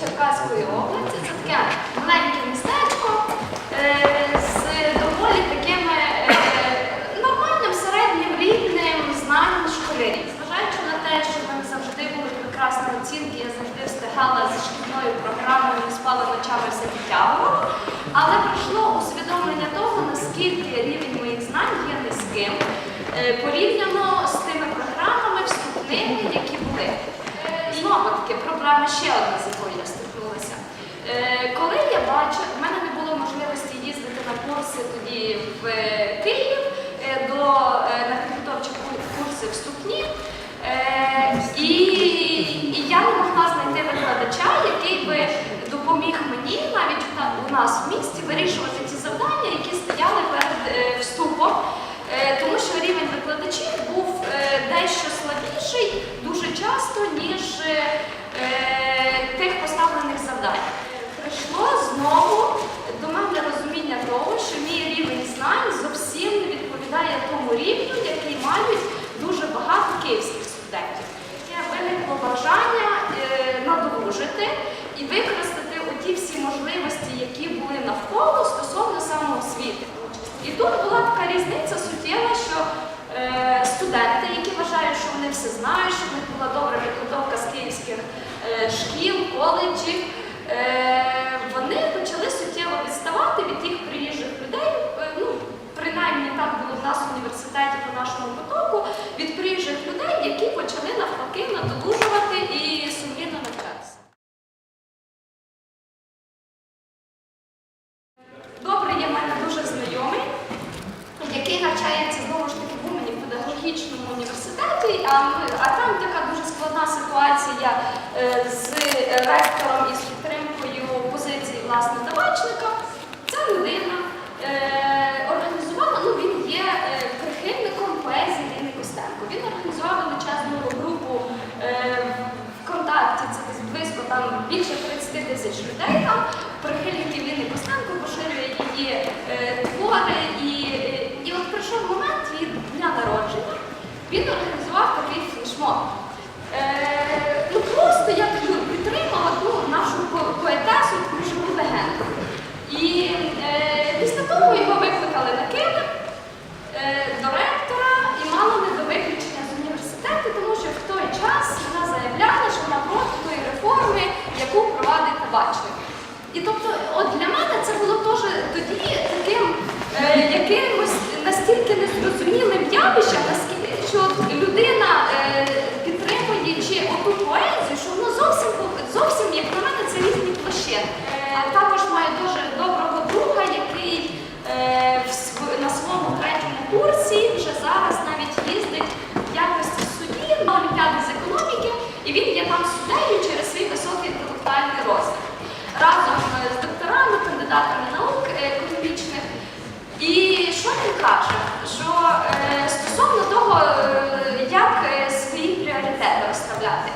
Черкаської області. Це таке маленьке містечко е, з доволі такими е, нормальним середнім рівнем знань школярів. Зважаючи на те, що в завжди були прекрасні оцінки, я завжди встигала зі шкільною програмою, не спала ночами все підтягувала. Але прийшло усвідомлення того, наскільки рівень моїх знань є низьким е, порівняно з тими програмами вступними, які були. Знову таки, проблема ще одна, з якою я стикнулася. Е, Коли я бачу, в мене не було можливості їздити на курси тоді в е, Київ е, до е, на підготовчі курси вступні. Е, І, і я не могла знайти викладача, який би допоміг мені навіть у нас в місті вирішувати ті завдання, які стояли перед е, вступом. Е, Тому що рівень викладачів був е, дещо слабіший дуже часто, ніж е, е, тих поставлених завдань. Прийшло знову до мене розуміння того, що мій рівень знань зовсім не відповідає тому рівню, який мають дуже багато київських студентів. Я виникло бажання е, надолужити і використати оті всі можливості, які були навколо стосовно самоосвіти. І тут була така різниця суттєва, що е, студенти, які вважають, що вони все знають, що в них була добра підготовка з київських е, шкіл, коледжів, е, вони почали суттєво відставати від тих приїжджих людей. е, ну, принаймні так було в нас в університеті по нашому потоку, від приїжджих людей, які почали навпаки надолужувати і сумлінно навчатися. Добре, є в мене дуже знайомий, який навчається знову ж таки в Умані в педагогічному університеті, а, ми- а там така дуже складна ситуація е, з ректором і з підтримкою позиції власне табачника. Ця людина е, організувала, ну він є е, прихильником поезії Ліни Костенко. Він організував величезну групу ВКонтакті, це десь близько там більше 30 тисяч людей там, прихильників Ліни Костенко, поширює її е, твори. І, е, і от прийшов момент від дня народження, він організував такий флешмоб. Е, ну просто як ну, підтримав ну, нашу по- поетесу, таку живу легенду. І е, після того його викликали на Київ е, до ректора і мало не до виключення з університету, тому що в той час вона заявляла, що вона проти тої реформи, яку провадить. І тобто, от для мене це було теж тоді таким е, якимось настільки незрозумілим явищем, наскільки що людина е, підтримує чи оту поезію, що воно зовсім по- зовсім, як на мене, це різні площини. Е, також маю дуже доброго друга, який е, в на своєму третьому курсі вже зараз навіть їздить в якості судді на Олімпіади з економіки, і він є там суддею через свій високий інтелектуальний розвиток. Разом е, з докторами, кандидатами наук е, економічних. І що він каже? Що е, стосовно того, як свої пріоритети розставляти.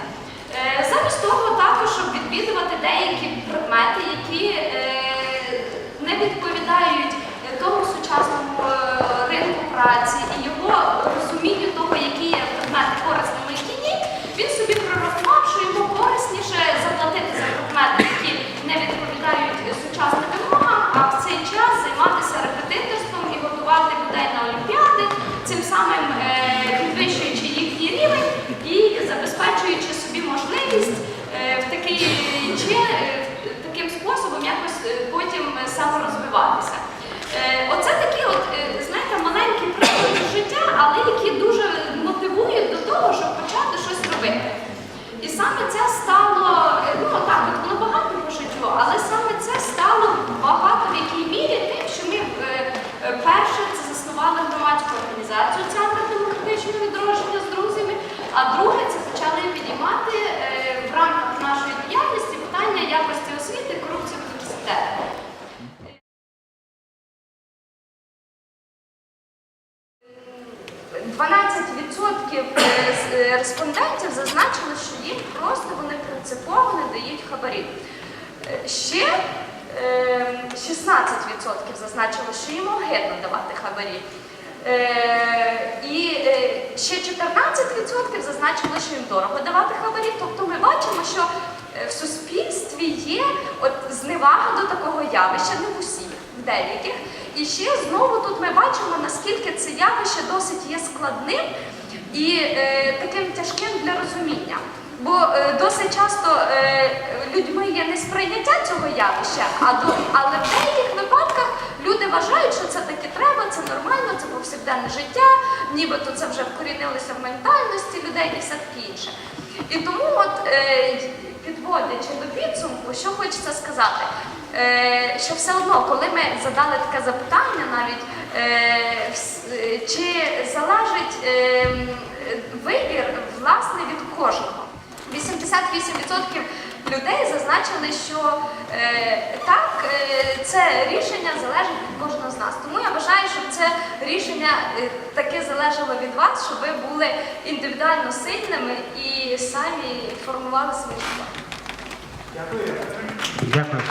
Замість того також, щоб відвідувати деякі предмети, які е, не відповідають е, тому сучасному е, ринку праці і його розумінню того, які є предмети корисними, які ні, він собі прорахував, що йому корисніше заплатити за предмети, які не відповідають е, сучасним вимогам, а в цей час займатися репетиторством і готувати людей на олімпіади, цим самим е, підвищуючи їхній рівень і забезпечуючи собі можливість е, в такий чи е, таким способом якось е, потім е, саморозвиватися. Е, Оце такі, от, е, знаєте, маленькі приклади життя, але які дуже мотивують до того, щоб почати щось робити. І саме це стало, е, ну так, от воно багато по життю, але саме це стало багато в якій мірі тим, що ми е, е, перше це заснували громадську організацію Центр демократичного відродження з друзями, а друге це почали підіймати е, в рамках нашої діяльності питання якості освіти і корупції в університетах. 12% е, е, респондентів зазначили, що їм просто вони принципово не дають хабарів. Е, Ще е, 16% зазначили, що їм огидно давати хабарі. І ще 14% зазначили, що їм дорого давати хабарі. Тобто ми бачимо, що в суспільстві є от зневага до такого явища, не в усіх, в деяких. І ще знову тут ми бачимо, наскільки це явище досить є складним і е, таким тяжким для розуміння. Бо е, досить часто е, людьми є несприйняття цього явища, а до, але в деяких випадках люди вважають, що це таки треба, це нормально, це повсякденне життя, нібито це вже вкорінилося в ментальності людей і все таке інше. І тому, от, е, підводячи до підсумку, що хочеться сказати, що все одно, коли ми задали таке запитання, навіть е, е, чи залежить е, вибір власне від кожного. 88% людей зазначили, що е, так, е, це рішення залежить від кожного з нас. Тому я вважаю, щоб це рішення е, таке залежало від вас, щоб ви були індивідуально сильними і самі формували свої життя. Дякую. Дякую.